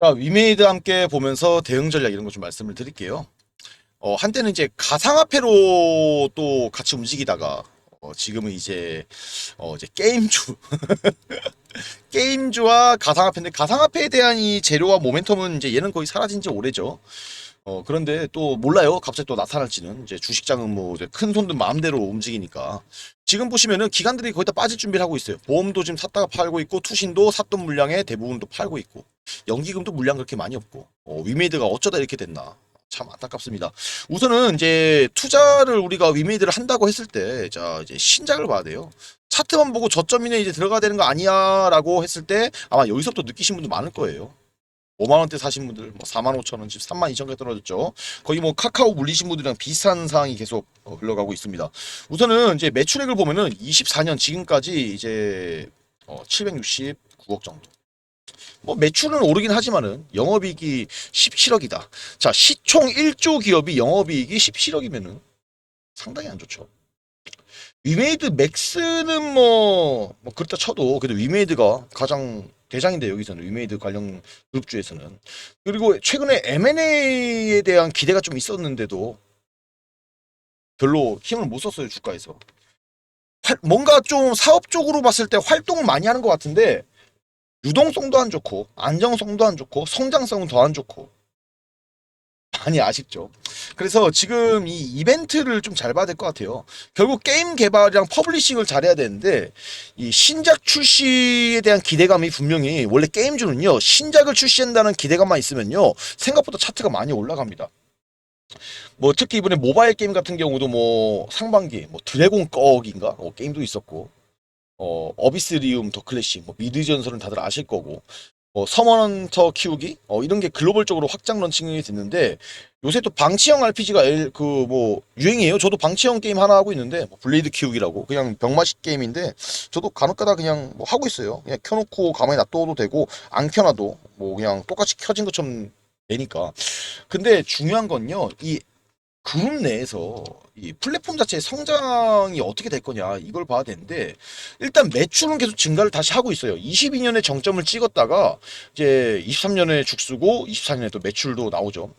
자, 위메이드 함께 보면서 대응 전략 이런 거 좀 말씀을 드릴게요. 어, 한때는 이제 가상화폐로 또 같이 움직이다가 어, 지금은 이제 어, 이제 게임주 게임주와 가상화폐인데 가상화폐에 대한 이 재료와 모멘텀은 이제 얘는 거의 사라진 지 오래죠. 어, 그런데 또 몰라요. 갑자기 또 나타날지는 이제 주식장은 뭐 이제 큰 손들 마음대로 움직이니까 지금 보시면은 기관들이 거의 다 빠질 준비를 하고 있어요. 보험도 지금 샀다가 팔고 있고 투신도 샀던 물량에 대부분도 팔고 있고 연기금도 물량 그렇게 많이 없고 어, 위메이드가 어쩌다 이렇게 됐나 참 안타깝습니다. 우선은 이제 투자를 우리가 위메이드를 한다고 했을 때, 자 이제 신작을 봐야 돼요. 차트만 보고 저점이네 이제 들어가야 되는 거 아니야 라고 했을 때 아마 여기서부터 느끼신 분도 많을 거예요. 5만 원대 사신 분들, 뭐 4만 5천 원, 지금 3만 2천 개 떨어졌죠. 거의 뭐 카카오 물리신 분들이랑 비슷한 상황이 계속 어, 흘러가고 있습니다. 우선은 이제 매출액을 보면은 24년 지금까지 이제 어, 769억 정도. 뭐 매출은 오르긴 하지만은 영업이익이 17억이다. 자, 시총 1조 기업이 영업이익이 17억이면은 상당히 안 좋죠. 위메이드 맥스는 뭐, 뭐 그렇다 쳐도 그래도 위메이드가 가장 대장인데 여기서는 위메이드 관련 그룹주에서는. 그리고 최근에 M&A에 대한 기대가 좀 있었는데도 별로 힘을 못 썼어요 주가에서. 활- 뭔가 좀 사업적으로 봤을 때 활동을 많이 하는 것 같은데 유동성도 안 좋고 안정성도 안 좋고 성장성은 더 안 좋고 많이 아쉽죠. 그래서 지금 이 이벤트를 좀 잘 봐야 될 것 같아요. 결국 게임 개발이랑 퍼블리싱을 잘해야 되는데 이 신작 출시에 대한 기대감이 분명히 원래 게임주는요 신작을 출시한다는 기대감만 있으면요 생각보다 차트가 많이 올라갑니다. 뭐 특히 이번에 모바일 게임 같은 경우도 뭐 상반기 뭐 드래곤 꺼기인가 어, 게임도 있었고 어 어비스리움 더 클래식 뭐 미드 전설은 다들 아실 거고 어 서머넌터 키우기 어 이런 게 글로벌적으로 확장 런칭이 됐는데 요새 또 방치형 RPG가 그 뭐 유행이에요. 저도 방치형 게임 하나 하고 있는데 뭐 블레이드 키우기라고 그냥 병맛식 게임인데 저도 간혹가다 그냥 뭐 하고 있어요. 그냥 켜놓고 가만히 놔둬도 되고 안 켜놔도 뭐 그냥 똑같이 켜진 것처럼 되니까. 근데 중요한 건요. 이 그룹 내에서 이 플랫폼 자체의 성장이 어떻게 될 거냐 이걸 봐야 되는데 일단 매출은 계속 증가를 다시 하고 있어요. 22년에 정점을 찍었다가 이제 23년에 죽쓰고 24년에 또 매출도 나오죠.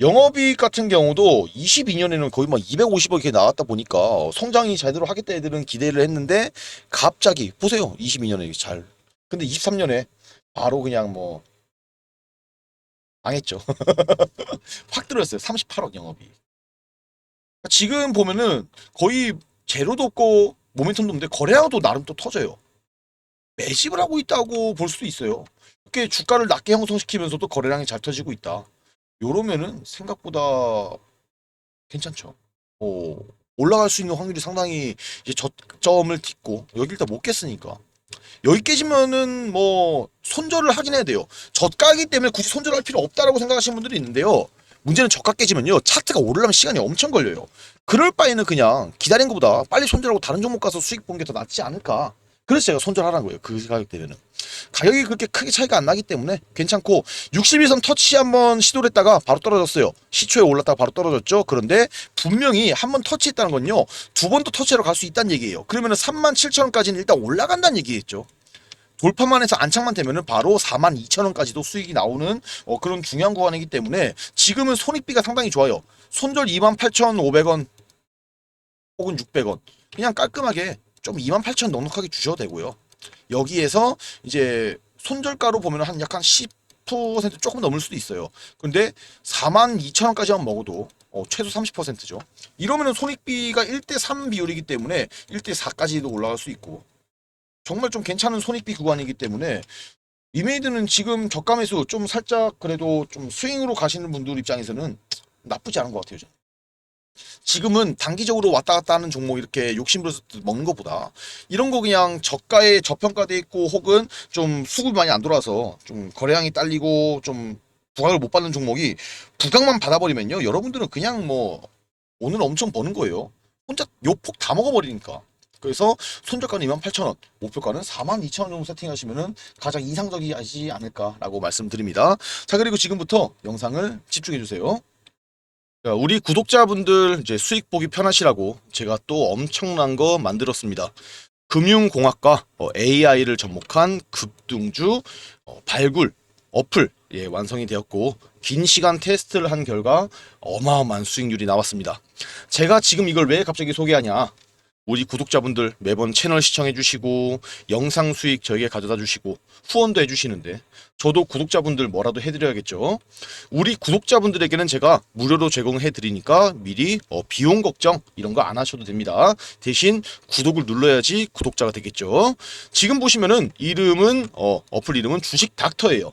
영업이익 같은 경우도 22년에는 거의 막 250억 이렇게 나왔다 보니까 성장이 제대로 하겠다 애들은 기대를 했는데 갑자기 보세요. 22년에 잘. 근데 23년에 바로 그냥 뭐 망했죠. 확 들었어요. 38억 영업이익. 지금 보면은 거의 제로도 없고 모멘텀도 없는데 거래량도 나름 또 터져요. 매집을 하고 있다고 볼 수도 있어요. 이렇게 주가를 낮게 형성시키면서도 거래량이 잘 터지고 있다. 요러면은 생각보다 괜찮죠. 어, 올라갈 수 있는 확률이 상당히 이제 저점을 딛고 여기 일단 못 깼으니까. 여기 깨지면은 뭐 손절을 하긴 해야 돼요. 저가기 때문에 굳이 손절할 필요 없다라고 생각하시는 분들이 있는데요. 문제는 저가 깨지면요 차트가 오르려면 시간이 엄청 걸려요. 그럴 바에는 그냥 기다린 것보다 빨리 손절하고 다른 종목 가서 수익 보는 게 더 낫지 않을까. 그래서 제가 손절하라는 거예요. 그 가격 되면은. 가격이 그렇게 크게 차이가 안 나기 때문에 괜찮고 61선 터치 한번 시도를 했다가 바로 떨어졌어요. 시초에 올랐다가 바로 떨어졌죠. 그런데 분명히 한 번 터치했다는 건요. 두 번 더 터치하러 갈 수 있다는 얘기예요. 그러면 은 3만 7천 원까지는 일단 올라간다는 얘기겠죠. 돌파만 해서 안착만 되면은 바로 4만 2천 원까지도 수익이 나오는 어, 그런 중요한 구간이기 때문에 지금은 손익비가 상당히 좋아요. 손절 2만 8천5백원 혹은 600원 그냥 깔끔하게 좀 2만 8천 넉넉하게 주셔도 되고요. 여기에서 이제 손절가로 보면 한 약간 10% 조금 넘을 수도 있어요. 근데 4만 2천 원까지만 먹어도 어, 최소 30%죠. 이러면은 손익비가 1대 3 비율이기 때문에 1대 4까지도 올라갈 수 있고 정말 좀 괜찮은 손익비 구간이기 때문에 이메이드는 지금 저가 매수 좀 살짝 그래도 좀 스윙으로 가시는 분들 입장에서는 나쁘지 않은 것 같아요. 저는. 지금은 단기적으로 왔다 갔다 하는 종목 이렇게 욕심부려서 먹는 것보다 이런 거 그냥 저가에 저평가돼 있고 혹은 좀 수급이 많이 안 돌아서 좀 거래량이 딸리고 좀 부각을 못 받는 종목이 부각만 받아버리면요 여러분들은 그냥 뭐 오늘 엄청 버는 거예요 혼자 요폭 다 먹어버리니까 그래서 손절가는 28,000원, 목표가는 42,000원 정도 세팅하시면은 가장 이상적이지 않을까라고 말씀드립니다. 자, 그리고 지금부터 영상을 집중해 주세요. 자, 우리 구독자분들 이제 수익 보기 편하시라고 제가 또 엄청난 거 만들었습니다. 금융공학과 어, AI를 접목한 급등주 어, 발굴 어플 예, 완성이 되었고 긴 시간 테스트를 한 결과 어마어마한 수익률이 나왔습니다. 제가 지금 이걸 왜 갑자기 소개하냐? 우리 구독자분들 매번 채널 시청해 주시고 영상 수익 저에게 가져다 주시고 후원도 해 주시는데 저도 구독자분들 뭐라도 해드려야겠죠. 우리 구독자분들에게는 제가 무료로 제공해 드리니까 미리 어, 비용 걱정 이런 거 안 하셔도 됩니다. 대신 구독을 눌러야지 구독자가 되겠죠. 지금 보시면은 이름은 어, 어플 이름은 주식 닥터예요.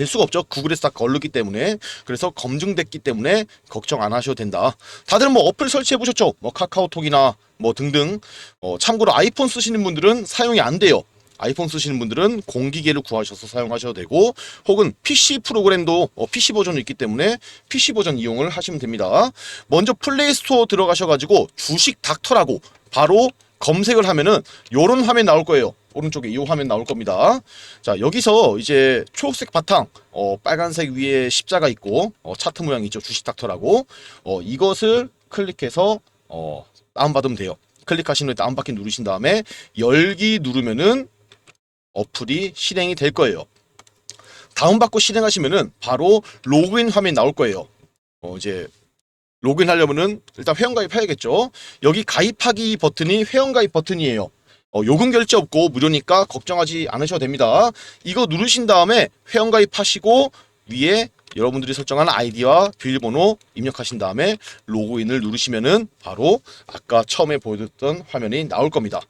될 수가 없죠. 구글에서 다 걸르기 때문에. 그래서 검증됐기 때문에 걱정 안 하셔도 된다. 다들 뭐 어플 설치해 보셨죠? 뭐 카카오톡이나 뭐 등등. 어, 참고로 아이폰 쓰시는 분들은 사용이 안 돼요. 아이폰 쓰시는 분들은 공기계를 구하셔서 사용하셔도 되고 혹은 PC 프로그램도 어, PC 버전이 있기 때문에 PC 버전 이용을 하시면 됩니다. 먼저 플레이 스토어 들어가셔가지고 주식 닥터라고 바로 검색을 하면은 요런 화면 나올 거예요. 오른쪽에 이 화면 나올 겁니다. 자 여기서 이제 초록색 바탕, 어, 빨간색 위에 십자가 있고 어, 차트 모양 있죠 주식 닥터라고 어, 이것을 클릭해서 어, 다운받으면 돼요. 클릭하신 후에 다운받기 누르신 다음에 열기 누르면은 어플이 실행이 될 거예요. 다운받고 실행하시면은 바로 로그인 화면이 나올 거예요. 어, 이제 로그인 하려면은 일단 회원가입 해야겠죠. 여기 가입하기 버튼이 회원가입 버튼이에요. 어, 요금 결제 없고 무료니까 걱정하지 않으셔도 됩니다. 이거 누르신 다음에 회원가입 하시고 위에 여러분들이 설정한 아이디와 비밀번호 입력하신 다음에 로그인을 누르시면은 바로 아까 처음에 보여줬던 화면이 나올 겁니다.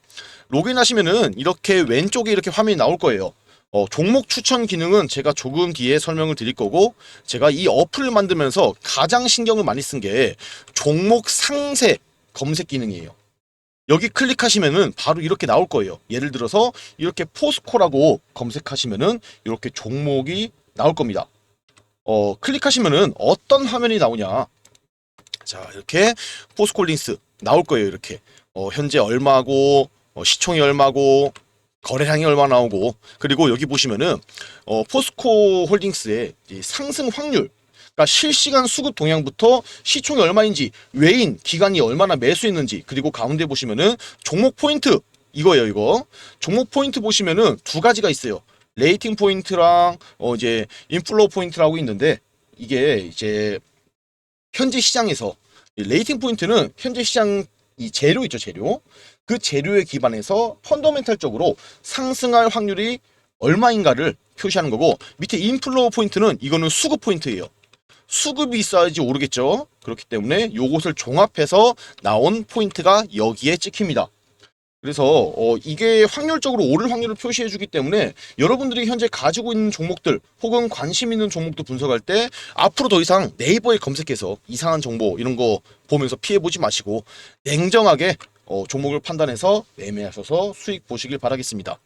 로그인 하시면은 이렇게 왼쪽에 이렇게 화면이 나올 거예요. 어, 종목 추천 기능은 제가 조금 뒤에 설명을 드릴 거고 제가 이 어플을 만들면서 가장 신경을 많이 쓴 게 종목 상세 검색 기능이에요. 여기 클릭하시면은 바로 이렇게 나올 거예요. 예를 들어서 이렇게 포스코라고 검색하시면은 이렇게 종목이 나올 겁니다. 어, 클릭하시면은 어떤 화면이 나오냐. 자, 이렇게 포스콜린스 나올 거예요. 이렇게. 어, 현재 얼마고 어, 시총이 얼마고 거래량이 얼마 나오고 그리고 여기 보시면은 어, 포스코 홀딩스의 이 상승 확률 그러니까 실시간 수급 동향부터 시총이 얼마인지 외인 기간이 얼마나 매수했는지 그리고 가운데 보시면은 종목 포인트 이거예요 이거. 종목 포인트 보시면은 두 가지가 있어요. 레이팅 포인트랑 어 이제 인플로우 포인트라고 있는데 이게 이제 현재 시장에서 이 레이팅 포인트는 현재 시장 이 재료 있죠 재료 그 재료에 기반해서 펀더멘탈적으로 상승할 확률이 얼마인가를 표시하는 거고 밑에 인플로우 포인트는 이거는 수급 포인트예요. 수급이 있어야지 오르겠죠. 그렇기 때문에 요것을 종합해서 나온 포인트가 여기에 찍힙니다. 그래서 어, 이게 확률적으로 오를 확률을 표시해 주기 때문에 여러분들이 현재 가지고 있는 종목들 혹은 관심 있는 종목도 분석할 때 앞으로 더 이상 네이버에 검색해서 이상한 정보 이런 거 보면서 피해 보지 마시고 냉정하게 어, 종목을 판단해서 매매하셔서 수익 보시길 바라겠습니다.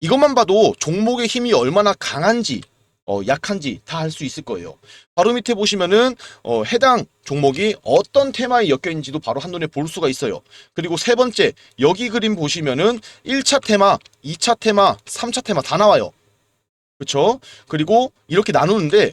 이것만 봐도 종목의 힘이 얼마나 강한지 어, 약한지 다 알 수 있을 거예요. 바로 밑에 보시면은 어, 해당 종목이 어떤 테마에 엮여 있는지도 바로 한눈에 볼 수가 있어요. 그리고 세 번째 여기 그림 보시면은 1차 테마, 2차 테마, 3차 테마 다 나와요. 그렇죠? 그리고 이렇게 나누는데